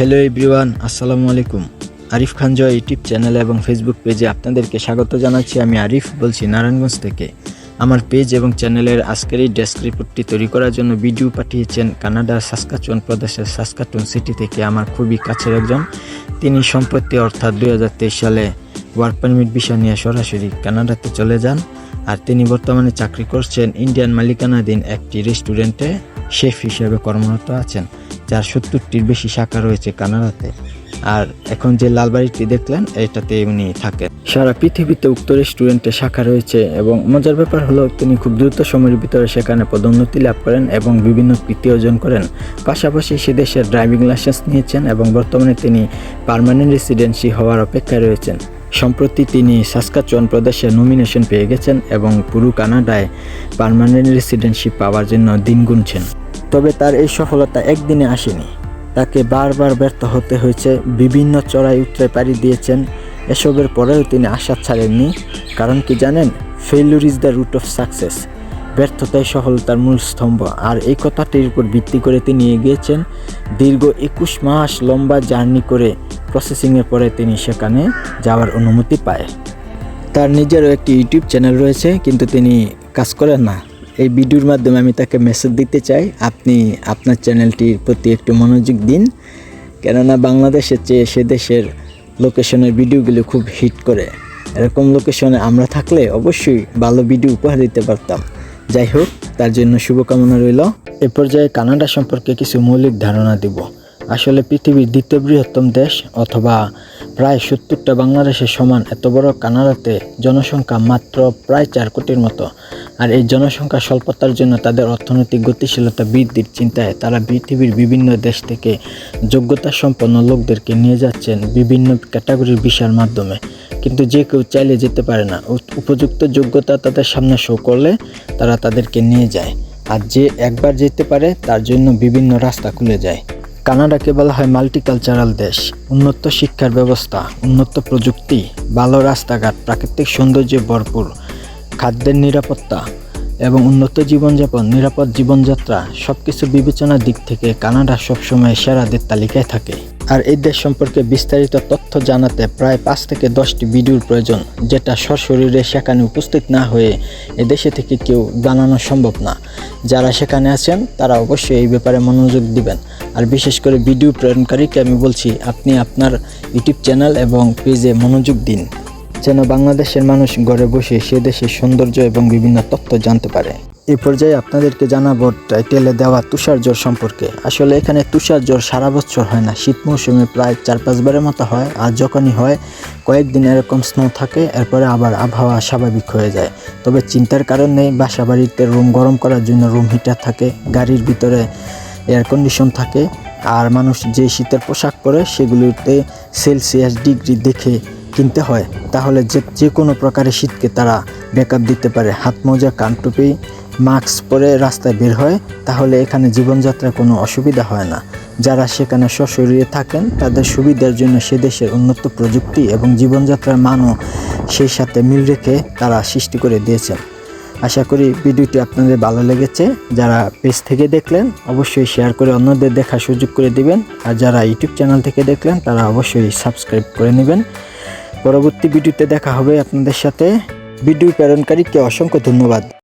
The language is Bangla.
হ্যালো এভরিওয়ান আসসালামু আলাইকুম আরিফ খান জয় ইউটিউব চ্যানেল এবং ফেসবুক পেজে আপনাদেরকে স্বাগত জানাচ্ছি। আমি আরিফ, বলছি নারায়ণগঞ্জ থেকে। আমার পেজ এবং চ্যানেলের আজকের এই ডেস্ক রিপোর্টটি তৈরি করার জন্য ভিডিও পাঠিয়েছেন কানাডার সাসকাচুয়ান প্রদেশের সাসকাটুন সিটি থেকে আমার খুবই কাছের একজন। তিনি সম্প্রতি অর্থাৎ দু হাজার তেইশ সালে ওয়ার্ক পারমিট বিষয় নিয়ে সরাসরি কানাডাতে চলে যান। আর তিনি বর্তমানে চাকরি করছেন ইন্ডিয়ান মালিকানাধীন একটি রেস্টুরেন্টে শেফ হিসেবে কর্মরত আছেন, যার সত্তরটির বেশি শাখা রয়েছে কানাডাতে। আর এখন যে লালবাড়িটি দেখলেন, এটাতে উনি থাকেন। সারা পৃথিবীতে উক্ত রেস্টুরেন্টে শাখা রয়েছে এবং মজার ব্যাপার হলো, তিনি খুব দ্রুত সময়ের ভিতরে সেখানে পদোন্নতি লাভ করেন এবং বিভিন্ন কৃতি অর্জন করেন। পাশাপাশি সে দেশের ড্রাইভিং লাইসেন্স নিয়েছেন এবং বর্তমানে তিনি পারমানেন্ট রেসিডেন্সি হওয়ার অপেক্ষায় রয়েছেন। সম্প্রতি তিনি সাসকাচুয়ান প্রদেশে নমিনেশন পেয়ে গেছেন এবং পুরো কানাডায় পার্মানেন্ট রেসিডেন্সি পাওয়ার জন্য দিন গুনছেন তবে তার এই সফলতা একদিনে আসেনি। তাকে বারবার ব্যর্থ হতে হয়েছে, বিভিন্ন চড়াই উতরে পাড়ি দিয়েছেন, এসবের পরেও তিনি আশা ছাড়েননি। কারণ কি জানেন? Failure is the root of success ব্যর্থতাই সফলতার মূল স্তম্ভ। আর এই কথাটির উপর ভিত্তি করে তিনি এগিয়েছেন। দীর্ঘ একুশ মাস লম্বা জার্নি করে প্রসেসিংয়ের পরে তিনি সেখানে যাওয়ার অনুমতি পায়। তার নিজেরও একটি ইউটিউব চ্যানেল রয়েছে, কিন্তু তিনি কাজ করেন না। এই ভিডিওর মাধ্যমে আমি তাকে মেসেজ দিতে চাই। আপনি আপনার চ্যানেলটির প্রতি একটু মনোযোগ দিন। কেননা বাংলাদেশের চেয়ে সে দেশের লোকেশনের ভিডিওগুলো খুব হিট করে। এরকম লোকেশনে আমরা থাকলে অবশ্যই ভালো ভিডিও উপহার দিতে পারতাম। যাই হোক, তার জন্য শুভকামনা রইল। এ পর্যায়ে কানাডা সম্পর্কে কিছু মৌলিক ধারণা দিব। আসলে পৃথিবীর দ্বিতীয় বৃহত্তম দেশ অথবা প্রায় সত্তরটা বাংলাদেশের সমান এত বড় কানাডাতে জনসংখ্যা মাত্র প্রায় চার কোটির মতো। আর এই জনসংখ্যা স্বল্পতার জন্য তাদের অর্থনৈতিক গতিশীলতা বৃদ্ধির চিন্তায় তারা পৃথিবীর বিভিন্ন দেশ থেকে যোগ্যতা সম্পন্ন লোকদেরকে নিয়ে যাচ্ছেন বিভিন্ন ক্যাটাগরির ভিসার মাধ্যমে। কিন্তু যে কেউ চাইলে যেতে পারে না। উপযুক্ত যোগ্যতা তাদের সামনে শো করলে তারা তাদেরকে নিয়ে যায়। আর যে একবার যেতে পারে তার জন্য বিভিন্ন রাস্তা খুলে যায়। কানাডাকে বলা হয় মাল্টিকালচারাল দেশ, উন্নত শিক্ষার ব্যবস্থা, উন্নত প্রযুক্তি, ভালো রাস্তাঘাট, প্রাকৃতিক সৌন্দর্যে ভরপুর, খাদ্যের নিরাপত্তা এবং উন্নত জীবনযাপন, নিরাপদ জীবনযাত্রা সব কিছু বিবেচনার দিক থেকে কানাডা সবসময় সেরাদের তালিকায় থাকে। আর এই দেশ সম্পর্কে বিস্তারিত তথ্য জানাতে প্রায় পাঁচ থেকে দশটি ভিডিওর প্রয়োজন, যেটা সশরীরে সেখানে উপস্থিত না হয়ে এ এদেশে থেকে কেউ জানানো সম্ভব না। যারা সেখানে আছেন, তারা অবশ্যই এই ব্যাপারে মনোযোগ দিবেন। আর বিশেষ করে ভিডিও প্রেরণকারীকে আমি বলছি, আপনি আপনার ইউটিউব চ্যানেল এবং পেজে মনোযোগ দিন, যেন বাংলাদেশের মানুষ ঘরে বসে সে দেশের সৌন্দর্য এবং বিভিন্ন তথ্য জানতে পারে। এ পর্যায়ে আপনাদেরকে জানাব টাইটেলে দেওয়া তুষার জ্বর সম্পর্কে। আসলে এখানে তুষার জ্বর সারা বছর হয় না। শীত মৌসুমে প্রায় চার পাঁচবারের মতো হয় আর যখনই হয়, কয়েকদিন এরকম স্নো থাকে, এরপরে আবার আবহাওয়া স্বাভাবিক হয়ে যায়। তবে চিন্তার কারণ নেই বাসা বাড়িতে রুম গরম করার জন্য রুম হিটার থাকে, গাড়ির ভিতরে এয়ার কন্ডিশন থাকে, আর মানুষ যে শীতের পোশাক পরে সেগুলিতে সেলসিয়াস ডিগ্রি দেখে কিনতে হয়। তাহলে যে যে কোনো প্রকারের শীতকে তারা ব্যাকআপ দিতে পারে। হাত মোজা, কান টুপি মাস্ক পরে রাস্তায় বের হয়, তাহলে এখানে জীবনযাত্রায় কোনো অসুবিধা হয় না। যারা সেখানে সশরীরে থাকেন, তাদের সুবিধার জন্য সে দেশের উন্নত প্রযুক্তি এবং জীবনযাত্রার মানও সেই সাথে মিল রেখে তারা সৃষ্টি করে দিয়েছেন। আশা করি ভিডিওটি আপনাদের ভালো লেগেছে। যারা পেজ থেকে দেখলেন, অবশ্যই শেয়ার করে অন্যদের দেখার সুযোগ করে দিবেন। আর যারা ইউটিউব চ্যানেল থেকে দেখলেন, তারা অবশ্যই সাবস্ক্রাইব করে নেবেন। পরবর্তী ভিডিওতে দেখা হবে আপনাদের সাথে। ভিডিও প্রেরণকারীকে অসংখ্য ধন্যবাদ।